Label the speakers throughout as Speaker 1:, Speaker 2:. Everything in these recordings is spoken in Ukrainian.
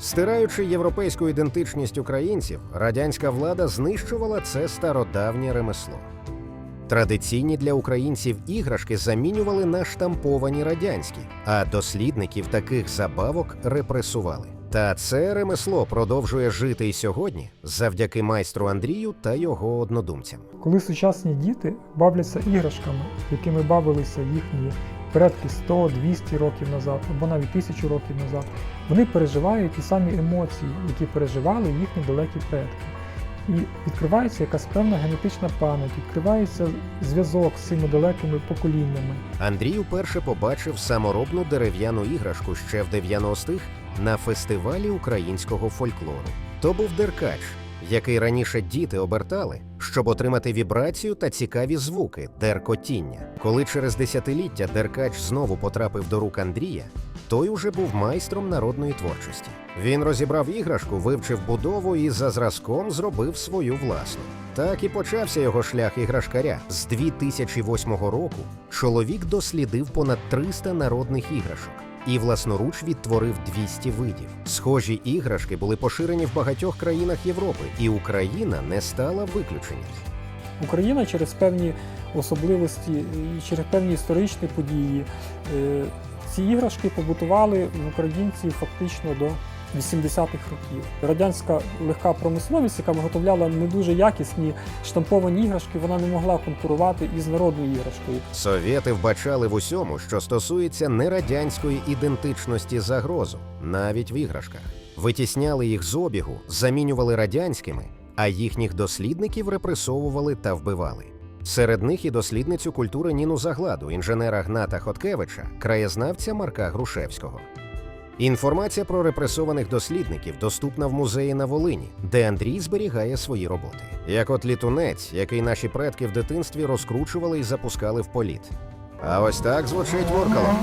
Speaker 1: Стираючи європейську ідентичність українців, радянська влада знищувала це стародавнє ремесло. Традиційні для українців іграшки замінювали на штамповані радянські, а дослідників таких забавок репресували. Та це ремесло продовжує жити і сьогодні завдяки майстру Андрію та його однодумцям.
Speaker 2: Коли сучасні діти бавляться іграшками, якими бавилися їхні предки 100-200 років назад або навіть тисячу років назад, вони переживають ті самі емоції, які переживали їхні далекі предки. І відкривається якась певна генетична пам'ять, відкривається зв'язок з цими далекими поколіннями.
Speaker 1: Андрій уперше побачив саморобну дерев'яну іграшку ще в 90-х на фестивалі українського фольклору. То був деркач, який раніше діти обертали, щоб отримати вібрацію та цікаві звуки деркотіння. Коли через десятиліття деркач знову потрапив до рук Андрія, той уже був майстром народної творчості. Він розібрав іграшку, вивчив будову і за зразком зробив свою власну. Так і почався його шлях іграшкаря. З 2008 року чоловік дослідив понад 300 народних іграшок і власноруч відтворив 200 видів. Схожі іграшки були поширені в багатьох країнах Європи, і Україна не стала виключенням.
Speaker 2: Україна через певні особливості і через певні історичні події е, ці іграшки побутували в українців фактично до 80-х років. Радянська легка промисловість, яка виготовляла не дуже якісні штамповані іграшки, вона не могла конкурувати із народною іграшкою.
Speaker 1: Совєти вбачали в усьому, що стосується нерадянської ідентичності загрозу, навіть в іграшках. Витісняли їх з обігу, замінювали радянськими, а їхніх дослідників репресовували та вбивали. Серед них і дослідницю культури Ніну Загладу, інженера Гната Хоткевича, краєзнавця Марка Грушевського. Інформація про репресованих дослідників доступна в музеї на Волині, де Андрій зберігає свої роботи. Як от літунець, який наші предки в дитинстві розкручували і запускали в політ. А ось так звучить воркало.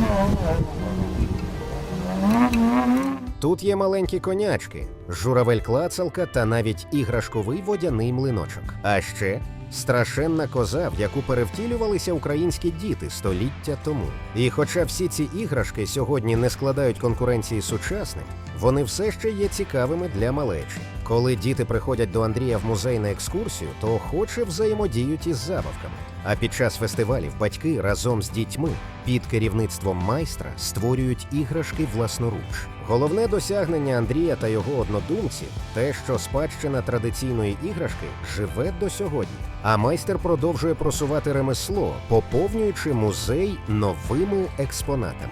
Speaker 1: Тут є маленькі конячки, журавель-клацалка та навіть іграшковий водяний млиночок. А ще страшенна коза, в яку перевтілювалися українські діти століття тому. І хоча всі ці іграшки сьогодні не складають конкуренції сучасним, вони все ще є цікавими для малечі. Коли діти приходять до Андрія в музей на екскурсію, то охоче взаємодіють із забавками. А під час фестивалів батьки разом з дітьми під керівництвом майстра створюють іграшки власноруч. Головне досягнення Андрія та його однодумців те, що спадщина традиційної іграшки живе до сьогодні. А майстер продовжує просувати ремесло, поповнюючи музей новими експонатами.